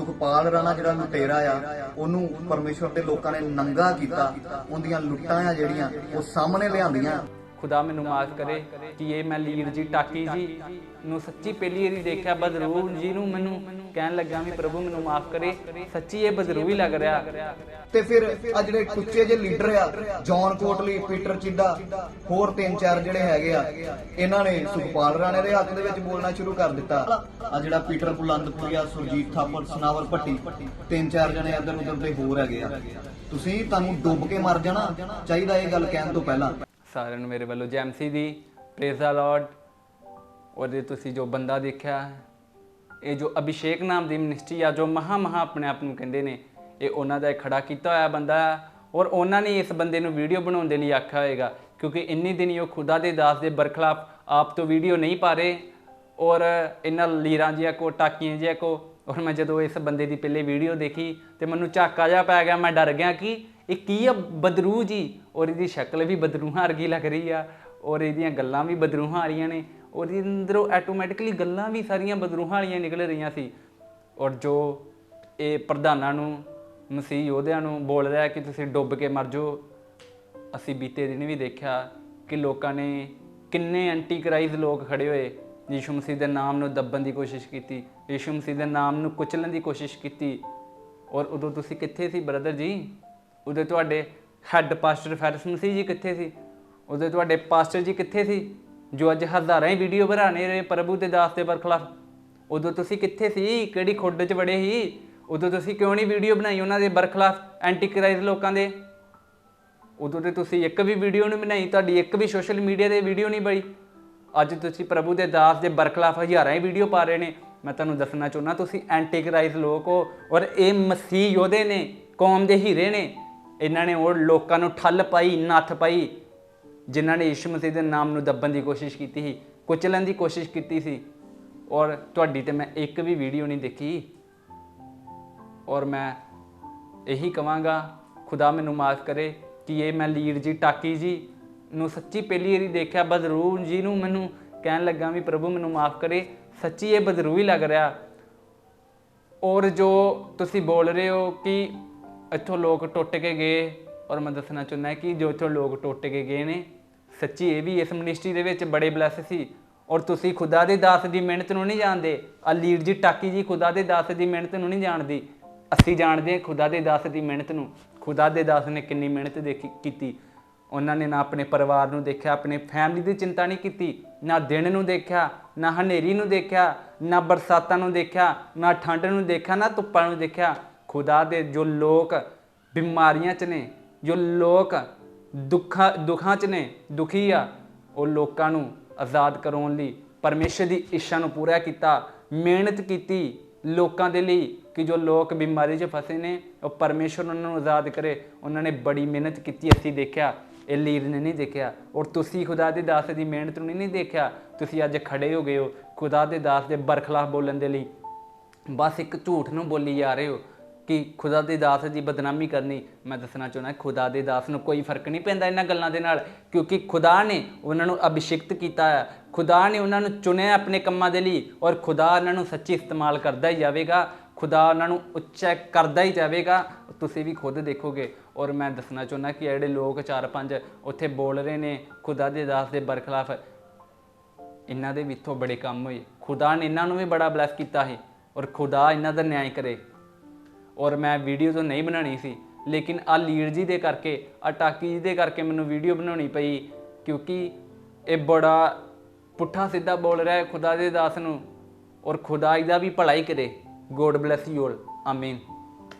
ਸੁਖਪਾਲ ਰਾਣਾ ਜਿਹੜਾ ਲੁਟੇਰਾ ਆ, ਉਹਨੂੰ ਪਰਮੇਸ਼ਵਰ ਦੇ ਲੋਕਾਂ ਨੇ ਨੰਗਾ ਕੀਤਾ, ਉਹਦੀਆਂ ਲੁੱਟਾਂ ਆ ਜਿਹੜੀਆਂ, ਉਹ ਸਾਹਮਣੇ ਲਿਆਂਦੀਆਂ। ਖੁਦਾ ਮੈਨੂੰ ਮਾਫ ਕਰੇ ਕਿ ਇਹ ਮੈਂ ਲੀਰ ਜੀ ਟਾਕੀ ਜੀ ਨੂੰ ਸੱਚੀ ਪਹਿਲੀ ਵਾਰੀ ਦੇਖਿਆ ਬਦਰੂ ਜੀ ਨੂੰ ਮੈਨੂੰ ਕਹਿਣ ਲੱਗਾ ਵੀ ਪ੍ਰਭੂ ਮੈਨੂੰ ਮਾਫ ਕਰੇ। ਸੱਚੀ ਇਹ ਬਦਰੂ ਹੀ ਲੱਗ ਰਿਹਾ। ਤੇ ਫਿਰ ਆ ਜਿਹੜੇ ਟੁੱਚੇ ਜਿਹੇ ਲੀਡਰ ਆ ਜੌਨ ਕੋਟਲੀ ਪੀਟਰ ਚਿੱਡਾ ਹੋਰ ਤਿੰਨ ਚਾਰ ਜਿਹੜੇ ਹੈਗੇ ਆ ਇਹਨਾਂ ਨੇ ਸੁਖਪਾਲ ਰਾਣੇ ਦੇ ਹੱਕ ਦੇ ਵਿੱਚ ਬੋਲਣਾ ਸ਼ੁਰੂ ਕਰ ਦਿੱਤਾ। ਆ ਜਿਹੜਾ ਪੀਟਰ ਬੁਲੰਦਪੁਰੀਆ ਸੁਰਜੀਤ ਥਾਪਰ ਸਨਾਵਰ ਭੱਟੀ ਤਿੰਨ ਚਾਰ ਜਣੇ ਇੱਧਰ ਉੱਧਰ ਦੇ ਹੋਰ ਹੈਗੇ ਆ। ਤੁਸੀਂ ਤੁਹਾਨੂੰ ਡੁੱਬ ਕੇ ਮਰ ਜਾਣਾ ਚਾਹੀਦਾ ਇਹ ਗੱਲ ਕਹਿਣ ਤੋਂ ਪਹਿਲਾਂ। ਸਾਰਿਆਂ ਨੂੰ ਮੇਰੇ ਵੱਲੋਂ ਜੈਮਸੀ ਦੀ ਪ੍ਰੇਜ਼ ਦਾ ਲਾਰਡ ਔਰ ਇਹ ਤੁਸੀਂ ਜੋ ਬੰਦਾ ਦੇਖਿਆ, ਇਹ ਜੋ ਅਭਿਸ਼ੇਕ ਨਾਮ ਦੀ ਮਿਨਿਸਟਰੀ ਆ, ਜੋ ਮਹਾ ਮਹਾ ਆਪਣੇ ਆਪ ਨੂੰ ਕਹਿੰਦੇ ਨੇ, ਇਹ ਉਹਨਾਂ ਦਾ ਇੱਕ ਖੜਾ ਕੀਤਾ ਹੋਇਆ ਬੰਦਾ ਆ ਔਰ ਉਹਨਾਂ ਨੇ ਇਸ ਬੰਦੇ ਨੂੰ ਵੀਡੀਓ ਬਣਾਉਣ ਦੇ ਲਈ ਆਖਿਆ ਹੋਏਗਾ, ਕਿਉਂਕਿ ਇੰਨੀ ਦਿਨੀ ਉਹ ਖੁਦਾ ਦੇ ਦਾਸ ਦੇ ਬਰਖਲਾਫ ਆਪ ਤੋਂ ਵੀਡੀਓ ਨਹੀਂ ਪਾ ਰਹੇ। ਔਰ ਇਹਨਾਂ ਲੀਰਾਂ ਜਿਹਾ ਕੋ, ਟਾਕੀਆਂ ਜਿਹਾ ਕੋ, ਔਰ ਮੈਂ ਜਦੋਂ ਇਸ ਬੰਦੇ ਦੀ ਪਹਿਲੇ ਵੀਡੀਓ ਦੇਖੀ ਤੇ ਮੈਨੂੰ ਝਾਕਾ ਜਿਹਾ ਪੈ ਗਿਆ, ਮੈਂ ਡਰ ਗਿਆ ਕਿ ਇਹ ਕੀ ਆ ਬਦਰੂ ਜੀ? ਔਰ ਇਹਦੀ ਸ਼ਕਲ ਵੀ ਬਦਰੂਹਾਂ ਵਰਗੀ ਲੱਗ ਰਹੀ ਆ। ਔਰ ਇਹਦੀਆਂ ਗੱਲਾਂ ਵੀ ਬਦਰੂਹਾਂ ਆ ਰਹੀਆਂ ਨੇ। ਔਰ ਇਹਦੇ ਅੰਦਰੋਂ ਆਟੋਮੈਟਿਕਲੀ ਗੱਲਾਂ ਵੀ ਸਾਰੀਆਂ ਬਦਰੂਹਾਂ ਵਾਲੀਆਂ ਨਿਕਲ ਰਹੀਆਂ ਸੀ। ਔਰ ਜੋ ਇਹ ਪ੍ਰਧਾਨਾਂ ਨੂੰ, ਮਸੀਹ ਯੋਧਿਆਂ ਨੂੰ ਬੋਲ ਰਿਹਾ ਕਿ ਤੁਸੀਂ ਡੁੱਬ ਕੇ ਮਰ ਜਾਓ, ਅਸੀਂ ਬੀਤੇ ਦਿਨ ਵੀ ਦੇਖਿਆ ਕਿ ਲੋਕਾਂ ਨੇ ਕਿੰਨੇ ਐਂਟੀ ਕਰਾਈਜ਼ ਲੋਕ ਖੜੇ ਹੋਏ। ਯੀਸ਼ੂ ਮਸੀਹ ਦੇ ਨਾਮ ਨੂੰ ਦੱਬਣ ਦੀ ਕੋਸ਼ਿਸ਼ ਕੀਤੀ। ਯੀਸ਼ੂ ਮਸੀਹ ਦੇ ਨਾਮ ਨੂੰ ਕੁਚਲਣ ਦੀ ਕੋਸ਼ਿਸ਼ ਕੀਤੀ। ਔਰ ਉਦੋਂ ਤੁਸੀਂ ਕਿੱਥੇ ਸੀ ਬ੍ਰਦਰ ਜੀ? ਉਦੋਂ ਤੁਹਾਡੇ ਹੈੱਡ ਪਾਸਟਰ ਫੈਰਸ ਮਸੀਹ ਜੀ ਕਿੱਥੇ ਸੀ? ਉਦੋਂ ਤੁਹਾਡੇ ਪਾਸਟਰ ਜੀ ਕਿੱਥੇ ਸੀ? ਜੋ ਅੱਜ ਹਜ਼ਾਰਾਂ ਹੀ ਵੀਡੀਓ ਬਣਾਣੇ ਰਹੇ ਪ੍ਰਭੂ ਦੇ ਦਾਸ ਦੇ ਬਰਖਲਾਫ। ਉਦੋਂ ਤੁਸੀਂ ਕਿੱਥੇ ਸੀ? ਕਿਹੜੀ ਖੁੱਡ 'ਚ ਵੜੇ ਸੀ? ਉਦੋਂ ਤੁਸੀਂ ਕਿਉਂ ਨਹੀਂ ਵੀਡੀਓ ਬਣਾਈ ਉਹਨਾਂ ਦੇ ਬਰਖਲਾਫ ਐਂਟੀ ਕਰਾਈਜ਼ ਲੋਕਾਂ ਦੇ? ਉਦੋਂ ਤੇ ਤੁਸੀਂ ਇੱਕ ਵੀ ਵੀਡੀਓ ਨਹੀਂ ਬਣਾਈ, ਤੁਹਾਡੀ ਇੱਕ ਵੀ ਸੋਸ਼ਲ ਮੀਡੀਆ ਤੇ ਵੀਡੀਓ ਨਹੀਂ ਬਣੀ। ਅੱਜ ਤੁਸੀਂ ਪ੍ਰਭੂ ਦੇ ਦਾਸ ਦੇ ਬਰਖਲਾਫ ਹਜ਼ਾਰਾਂ ਹੀ ਵੀਡੀਓ ਪਾ ਰਹੇ ਨੇ। ਮੈਂ ਤੁਹਾਨੂੰ ਦੱਸਣਾ ਚਾਹੁੰਦਾ, ਤੁਸੀਂ ਐਂਟੀ ਕਰਾਈਜ਼ ਲੋਕ ਹੋ ਔਰ ਇਹ ਮਸੀਹ ਯੋਧੇ ਨੇ, ਕੌਮ ਦੇ ਹੀਰੇ ਨੇ। ਇਹਨਾਂ ਨੇ ਉਹ ਲੋਕਾਂ ਨੂੰ ਠੱਲ ਪਾਈ, ਨੱਥ ਪਾਈ, ਜਿਨ੍ਹਾਂ ਨੇ ਯਿਸੂ ਮਸੀਹ ਦੇ ਨਾਮ ਨੂੰ ਦੱਬਣ ਦੀ ਕੋਸ਼ਿਸ਼ ਕੀਤੀ ਸੀ, ਕੁਚਲਣ ਦੀ ਕੋਸ਼ਿਸ਼ ਕੀਤੀ ਸੀ। ਔਰ ਤੁਹਾਡੀ ਤੇ ਮੈਂ ਇੱਕ ਵੀ ਵੀਡੀਓ ਨਹੀਂ ਦੇਖੀ। ਔਰ ਮੈਂ ਇਹੀ ਕਵਾਂਗਾ, ਖੁਦਾ ਮੈਨੂੰ ਮਾਫ ਕਰੇ ਕਿ ਇਹ ਮੈਂ ਲੀਰ ਜੀ, ਟਾਕੀ ਜੀ ਨੂੰ ਸੱਚੀ ਪਹਿਲੀ ਵਾਰੀ ਦੇਖਿਆ ਬਦਰੂ ਜੀ ਨੂੰ ਮੈਨੂੰ ਕਹਿਣ ਲੱਗਾ ਵੀ ਪ੍ਰਭੂ ਮੈਨੂੰ ਮਾਫ ਕਰੇ, ਸੱਚੀ ਇਹ ਬਦਰੂ ਹੀ ਲੱਗ ਰਿਹਾ। ਔਰ ਜੋ ਤੁਸੀਂ ਬੋਲ ਰਹੇ ਹੋ ਕਿ ਇੱਥੋਂ ਲੋਕ ਟੁੱਟ ਕੇ ਗਏ ਔਰ ਮੈਂ ਦੱਸਣਾ ਚਾਹੁੰਦਾ ਕਿ ਜੋ ਇੱਥੋਂ ਲੋਕ ਟੁੱਟ ਕੇ ਗਏ ਨੇ, ਸੱਚੀ ਇਹ ਵੀ ਇਸ ਮਿਨਿਸਟਰੀ ਦੇ ਵਿੱਚ ਬੜੇ ਬਲੈਸ ਸੀ। ਔਰ ਤੁਸੀਂ ਖੁਦਾ ਦੇ ਦਾਸ ਦੀ ਮਿਹਨਤ ਨੂੰ ਨਹੀਂ ਜਾਣਦੇ। ਆ ਲੀਡ ਜੀ ਟਾਕੀ ਜੀ ਖੁਦਾ ਦੇ ਦਾਸ ਦੀ ਮਿਹਨਤ ਨੂੰ ਨਹੀਂ ਜਾਣਦੀ। ਅਸੀਂ ਜਾਣਦੇ ਹਾਂ ਖੁਦਾ ਦੇ ਦਾਸ ਦੀ ਮਿਹਨਤ ਨੂੰ। ਖੁਦਾ ਦੇ ਦਾਸ ਨੇ ਕਿੰਨੀ ਮਿਹਨਤ ਦੇਖੀ, ਕੀਤੀ। ਉਹਨਾਂ ਨੇ ਨਾ ਆਪਣੇ ਪਰਿਵਾਰ ਨੂੰ ਦੇਖਿਆ, ਆਪਣੇ ਫੈਮਿਲੀ ਦੀ ਚਿੰਤਾ ਨਹੀਂ ਕੀਤੀ। ਨਾ ਦਿਨ ਨੂੰ ਦੇਖਿਆ, ਨਾ ਹਨੇਰੀ ਨੂੰ ਦੇਖਿਆ, ਨਾ ਬਰਸਾਤਾਂ ਨੂੰ ਦੇਖਿਆ, ਨਾ ਠੰਡ ਨੂੰ ਦੇਖਿਆ, ਨਾ ਧੁੱਪਾਂ ਨੂੰ ਦੇਖਿਆ। ਖੁਦਾ ਦੇ ਜੋ ਲੋਕ ਬਿਮਾਰੀਆਂ 'ਚ ਨੇ, ਜੋ ਲੋਕ ਦੁੱਖਾਂ ਦੁੱਖਾਂ 'ਚ ਨੇ, ਦੁਖੀ ਆ, ਉਹ ਲੋਕਾਂ ਨੂੰ ਆਜ਼ਾਦ ਕਰਾਉਣ ਲਈ, ਪਰਮੇਸ਼ਰ ਦੀ ਇੱਛਾ ਨੂੰ ਪੂਰਾ ਕੀਤਾ, ਮਿਹਨਤ ਕੀਤੀ ਲੋਕਾਂ ਦੇ ਲਈ ਕਿ ਜੋ ਲੋਕ ਬਿਮਾਰੀ 'ਚ ਫਸੇ ਨੇ, ਉਹ ਪਰਮੇਸ਼ਰ ਉਹਨਾਂ ਨੂੰ ਆਜ਼ਾਦ ਕਰੇ। ਉਹਨਾਂ ਨੇ ਬੜੀ ਮਿਹਨਤ ਕੀਤੀ, ਅਸੀਂ ਦੇਖਿਆ, ਇਹ ਲੀਰ ਨੇ ਨਹੀਂ ਦੇਖਿਆ। ਔਰ ਤੁਸੀਂ ਖੁਦਾ ਦੇ ਦਾਸ ਦੀ ਮਿਹਨਤ ਨੂੰ ਨਹੀਂ ਦੇਖਿਆ, ਤੁਸੀਂ ਅੱਜ ਖੜੇ ਹੋ ਗਏ ਹੋ। ਖੁਦਾ ਦੇ ਦਾਸ ਦੇ ਬਰਖਲਾਫ ਬੋਲਣ ਦੇ ਲਈ। ਬਸ ਇੱਕ ਝੂਠ ਨੂੰ ਬੋਲੀ ਜਾ ਰਹੇ ਹੋ। ਕਿ ਖੁਦਾ ਦੇ ਦਾਸ ਦੀ ਬਦਨਾਮੀ ਕਰਨੀ, ਮੈਂ ਦੱਸਣਾ ਚਾਹੁੰਦਾ, ਖੁਦਾ ਦੇ ਦਾਸ ਨੂੰ ਕੋਈ ਫ਼ਰਕ ਨਹੀਂ ਪੈਂਦਾ ਇਹਨਾਂ ਗੱਲਾਂ ਦੇ ਨਾਲ, ਕਿਉਂਕਿ ਖੁਦਾ ਨੇ ਉਹਨਾਂ ਨੂੰ ਅਭਿਸ਼ਿਕਤ ਕੀਤਾ ਹੈ। ਖੁਦਾ ਨੇ ਉਹਨਾਂ ਨੂੰ ਚੁਣਿਆ ਆਪਣੇ ਕੰਮਾਂ ਦੇ ਲਈ ਔਰ ਖੁਦਾ ਉਹਨਾਂ ਨੂੰ ਸੱਚੀ ਇਸਤੇਮਾਲ ਕਰਦਾ ਹੀ ਜਾਵੇਗਾ। ਖੁਦਾ ਉਹਨਾਂ ਨੂੰ ਉੱਚਾ ਕਰਦਾ ਹੀ ਜਾਵੇਗਾ। ਤੁਸੀਂ ਵੀ ਖੁਦ ਦੇਖੋਗੇ। ਔਰ ਮੈਂ ਦੱਸਣਾ ਚਾਹੁੰਦਾ ਕਿ ਜਿਹੜੇ ਲੋਕ ਚਾਰ ਪੰਜ ਉੱਥੇ ਬੋਲ ਰਹੇ ਨੇ, ਖੁਦਾ ਦੇ ਦਾਸ ਦੇ ਬਰਖਲਾਫ, ਇਹਨਾਂ ਦੇ ਵਿੱਚੋਂ ਬੜੇ ਕੰਮ ਹੋਏ। ਖੁਦਾ ਨੇ ਇਹਨਾਂ ਨੂੰ ਵੀ ਬੜਾ ਬਲੈਸ ਕੀਤਾ ਹੈ ਔਰ ਖੁਦਾ ਇਹਨਾਂ ਦਾ ਨਿਆਂ ਕਰੇ। ਔਰ ਮੈਂ ਵੀਡੀਓ ਤਾਂ ਨਹੀਂ ਬਣਾਣੀ ਸੀ। ਲੇਕਿਨ ਆ ਲੀਡ ਜੀ ਦੇ ਕਰਕੇ ਆ ਟਾਕੀ ਜੀ ਦੇ ਕਰਕੇ ਮੈਨੂੰ ਵੀਡੀਓ ਬਣਾਉਣੀ ਪਈ ਕਿਉਂਕਿ ਇਹ ਬੜਾ ਪੁੱਠਾ ਸਿੱਧਾ ਬੋਲ ਰਿਹਾ ਹੈ ਖੁਦਾ ਦੇ ਦਾਸ ਨੂੰ ਔਰ ਖੁਦਾ ਦਾ ਵੀ ਭਲਾ ਹੀ ਕਰੇ। ਗੋਡ ਬlesਸ ਯੂ ਆਲ ਆਮੀਨ